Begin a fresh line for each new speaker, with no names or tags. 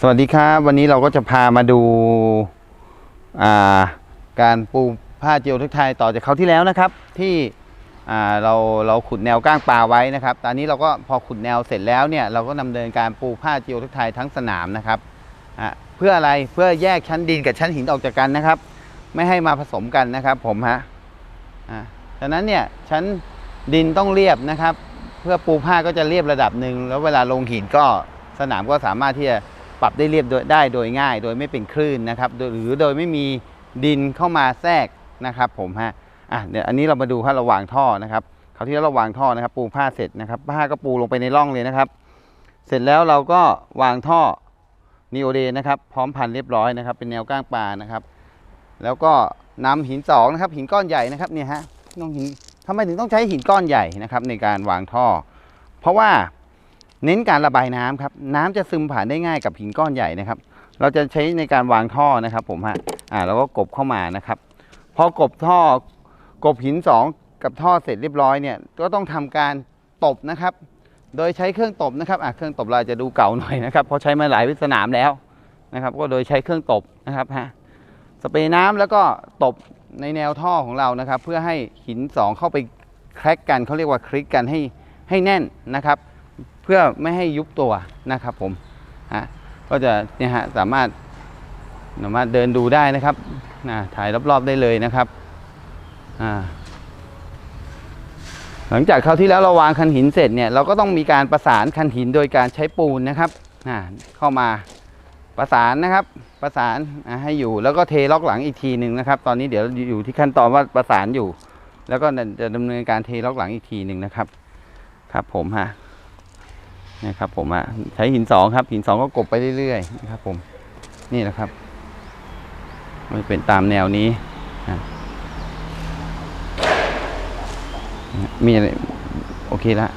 สวัสดีครับ วันนี้เราก็จะพามาดูาการปูผ้าเจียวทึกไทยต่อจากเขาที่แล้วนะครับ ที่เราเราขุดแนวก้างปลาไว้นะครับตอนนี้เราก็พอขุดแนวเสร็จแล้วเนี่ยเราก็ดำเนินการปูผ้าเจียวทึกไทยทั้งสนามนะครับเพื่ออะไรเพื่อแยกชั้นดินกับชั้นหินออกจากกันนะครับ ไม่ให้มาผสมกันนะครับผมฮะอ่าฉะนั้นเนี่ยชั้นดินต้องเรียบนะครับ เพื่อปูผ้าก็จะเรียบระดับหนึ่งแล้วเวลาลงหินก็สนามก็สามารถที่จะ ปรับได้เรียบยได้โดยง่าย โดยไม่เป็นคลื่นนะครับโดยหรือโดยไม่มีดินเข้ามาแทรกนะครับ ผมฮะอะเดี๋ยวอันนี้เรามาดูผ้าระหว่างท่อนะครับเขาที่แล้วเราวางท่อนะครับ ปูผ้าเสร็จนะครับผ้าก็ปูลงไปในร่องเลยนะครับ เสร็จแล้วเราก็วางท่อนีโอเดนะครับ พร้อมพันเรียบร้อยนะครับ เป็นแนวก้างปลานะครับ แล้วก็นำหินสองนะครับ หินก้อนใหญ่นะครับเนี่ยฮะต้องหินทำไมถึงต้องใช้หินก้อนใหญ่นะครับ ในการวางท่อ เพราะว่า เน้นการระบายน้ำครับน้ำจะซึมผ่านได้ง่ายกับหินก้อนใหญ่นะครับ เราจะใช้ในการวางท่อนะครับ ผมฮะอ่าเราก็กบเข้ามานะครับ พอกบท่อกบหินสองกับท่อเสร็จเรียบร้อยเนี่ยก็ต้องทำการตบนะครับ โดยใช้เครื่องตบนะครับอะเครื่องตบเราจะดูเก่าหน่อยนะครับเพราะใช้มาหลายวิสนามแล้วนะครับ ก็โดยใช้เครื่องตบนะครับฮะสเปรย์น้ำแล้วก็ตบในแนวท่อของเรานะครับ เพื่อให้หินสองเข้าไปแคร็กกันเขาเรียกว่าคลิกกันให้ให้แน่นนะครับ เพื่อไม่ให้ยุบตัวนะครับผมฮะก็จะเนี่ยฮะสามารถสามารถเดินดูได้นะครับนะถ่ายรอบๆได้เลยนะครับอ่าหลังจากคราวที่แล้วเราวางคันหินเสร็จเนี่ยเราก็ต้องมีการประสานคันหินโดยการใช้ปูนนะครับอ่าเข้ามาประสานนะครับประสานให้อยู่แล้วก็เทล็อกหลังอีกทีหนึ่งนะครับ ตอนนี้เดี๋ยวอยู่ที่ขั้นตอนว่าประสานอยู่ แล้วก็จะดำเนินการเทล็อกหลังอีกทีหนึ่งนะครับ ครับผมฮะ นะครับผมอะใช้หินสองครับหินสองก็กบไปเรื่อยๆนะครับผมนี่แหละครับ มันเป็นตามแนวนี้มีอะไรโอเคละ